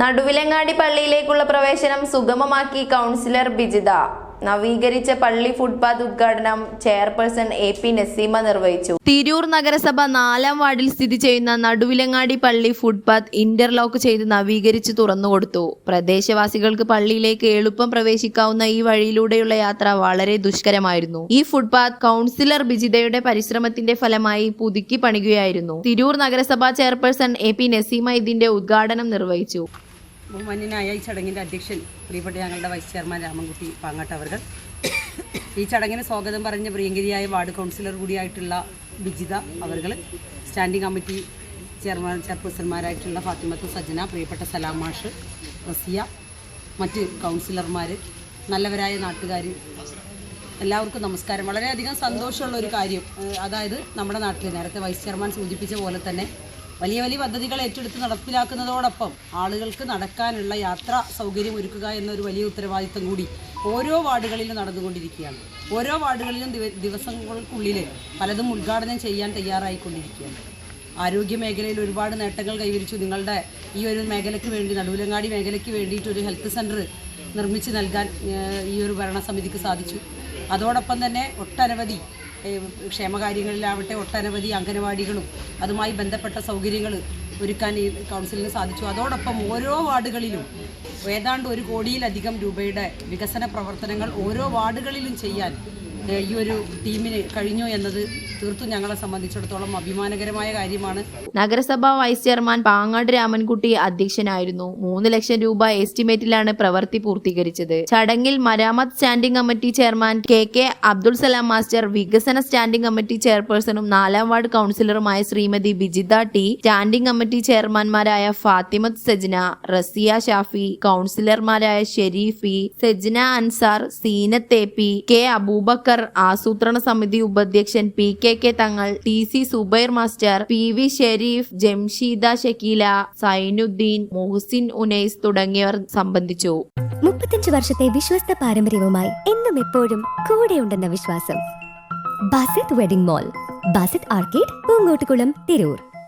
നടുവിലങ്ങാടി പള്ളിയിലേക്കുള്ള പ്രവേശനം സുഗമമാക്കി കൗൺസിലർ ബിജിത. നവീകരിച്ച പള്ളി ഫുട്പാത്ത് ഉദ്ഘാടനം ചെയർപേഴ്സൺ എ പി നസീമ നിർവഹിച്ചു. തിരൂർ നഗരസഭ നാലാം വാർഡിൽ സ്ഥിതി ചെയ്യുന്ന നടുവിലങ്ങാടി പള്ളി ഫുട്പാത്ത് ഇന്റർലോക്ക് ചെയ്ത് നവീകരിച്ച് തുറന്നുകൊടുത്തു പ്രദേശവാസികൾക്ക് പള്ളിയിലേക്ക് എളുപ്പം പ്രവേശിക്കാവുന്ന ഈ വഴിയിലൂടെയുള്ള യാത്ര വളരെ ദുഷ്കരമായിരുന്നു. ഈ ഫുട്പാത്ത് കൗൺസിലർ ബിജിതയുടെ പരിശ്രമത്തിന്റെ ഫലമായി പുതുക്കി പണികുകയായിരുന്നു തിരൂർ നഗരസഭാ ചെയർപേഴ്സൺ എ പി നസീമ ഇതിന്റെ ഉദ്ഘാടനം നിർവഹിച്ചു. ബഹുമാന്യനായ ഈ ചടങ്ങിന്റെ അധ്യക്ഷൻ പ്രിയപ്പെട്ട ഞങ്ങളുടെ വൈസ് ചെയർമാൻ രാമൻകുട്ടി പാങ്ങാട്ട് അവർ ഈ ചടങ്ങിന് സ്വാഗതം പറഞ്ഞ പ്രിയങ്കരിയായ വാർഡ് കൗൺസിലർ കൂടിയായിട്ടുള്ള ബിജിത അവർ സ്റ്റാൻഡിംഗ് കമ്മിറ്റി ചെയർമാൻ ചെയർപേഴ്സൺമാരായിട്ടുള്ള ഫാത്തിമത്ത് സജ്ജന പ്രിയപ്പെട്ട സലാം മാഷ് റസിയ മറ്റ് കൗൺസിലർമാർ നല്ലവരായ നാട്ടുകാർ എല്ലാവർക്കും നമസ്കാരം. വളരെയധികം സന്തോഷമുള്ള ഒരു കാര്യം അതായത് നമ്മുടെ നാട്ടിൽ നേരത്തെ വൈസ് ചെയർമാൻ സൂചിപ്പിച്ച പോലെ തന്നെ വലിയ വലിയ പദ്ധതികൾ ഏറ്റെടുത്ത് നടപ്പിലാക്കുന്നതോടൊപ്പം ആളുകൾക്ക് നടക്കാനുള്ള യാത്രാ സൗകര്യം ഒരുക്കുക എന്നൊരു വലിയ ഉത്തരവാദിത്തം കൂടി ഓരോ വാർഡുകളിലും നടന്നുകൊണ്ടിരിക്കുകയാണ്. ഓരോ വാർഡുകളിലും ദിവസങ്ങൾക്കുള്ളിൽ പലതും ഉദ്ഘാടനം ചെയ്യാൻ തയ്യാറായിക്കൊണ്ടിരിക്കുകയാണ്. ആരോഗ്യ മേഖലയിൽ ഒരുപാട് നേട്ടങ്ങൾ കൈവരിച്ചു. നിങ്ങളുടെ ഈ ഒരു മേഖലയ്ക്ക് വേണ്ടി നടുവിലങ്ങാടി മേഖലയ്ക്ക് വേണ്ടിയിട്ട് ഒരു ഹെൽത്ത് സെന്റർ നിർമ്മിച്ച് നൽകാൻ ഈ ഒരു ഭരണസമിതിക്ക് സാധിച്ചു. അതോടൊപ്പം തന്നെ ഒട്ടനവധി ക്ഷേമകാര്യങ്ങളിലാവട്ടെ ഒട്ടനവധി അംഗനവാടികളും അതുമായി ബന്ധപ്പെട്ട സൗകര്യങ്ങൾ ഒരുക്കാൻ ഈ കൗൺസിലിന് സാധിച്ചു. അതോടൊപ്പം ഓരോ വാർഡുകളിലും ഏതാണ്ട് ഒരു കോടിയിലധികം രൂപയുടെ വികസന പ്രവർത്തനങ്ങൾ ഓരോ വാർഡുകളിലും ചെയ്യാൻ ഈ ഒരു ടീമിന് കഴിഞ്ഞു എന്നത് തീർത്തും ഞങ്ങളെ സംബന്ധിച്ചിടത്തോളം അഭിമാനകരമായ കാര്യമാണ്. നഗരസഭാ വൈസ് ചെയർമാൻ പാങ്ങാട് രാമൻകുട്ടി അധ്യക്ഷനായിരുന്നു. മൂന്ന് ലക്ഷം രൂപ എസ്റ്റിമേറ്റിലാണ് പ്രവൃത്തി പൂർത്തീകരിച്ചത്. ചടങ്ങിൽ മരാമത്ത് standing committee chairman K K Abdul Salam master വികസന സ്റ്റാൻഡിംഗ് കമ്മിറ്റി ചെയർപേഴ്സണും നാലാം ward കൗൺസിലറുമായ Shrimati Bijitha T standing committee ചെയർമാൻമാരായ Fathimath Sajna Raziya Shafi കൗൺസിലർമാരായ ഷെരീഫി സജ്ന അൻസാർ സീനത്തേപ്പി കെ അബൂബക്കർ ആസൂത്രണ സമിതി ഉപാധ്യക്ഷൻ P K K Thangal T C Zubair master P V Sharif Jamsheeda Shakeela Sainudheen Muhsin Unais തുടങ്ങിയവർ സംബന്ധിച്ചു. മുപ്പത്തഞ്ച് വർഷത്തെ വിശ്വസ്ത പാരമ്പര്യവുമായി എന്നും എപ്പോഴും കൂടെയുണ്ടെന്ന വിശ്വാസം. Basith wedding mall Basith arcade Poongottukulam Tirur.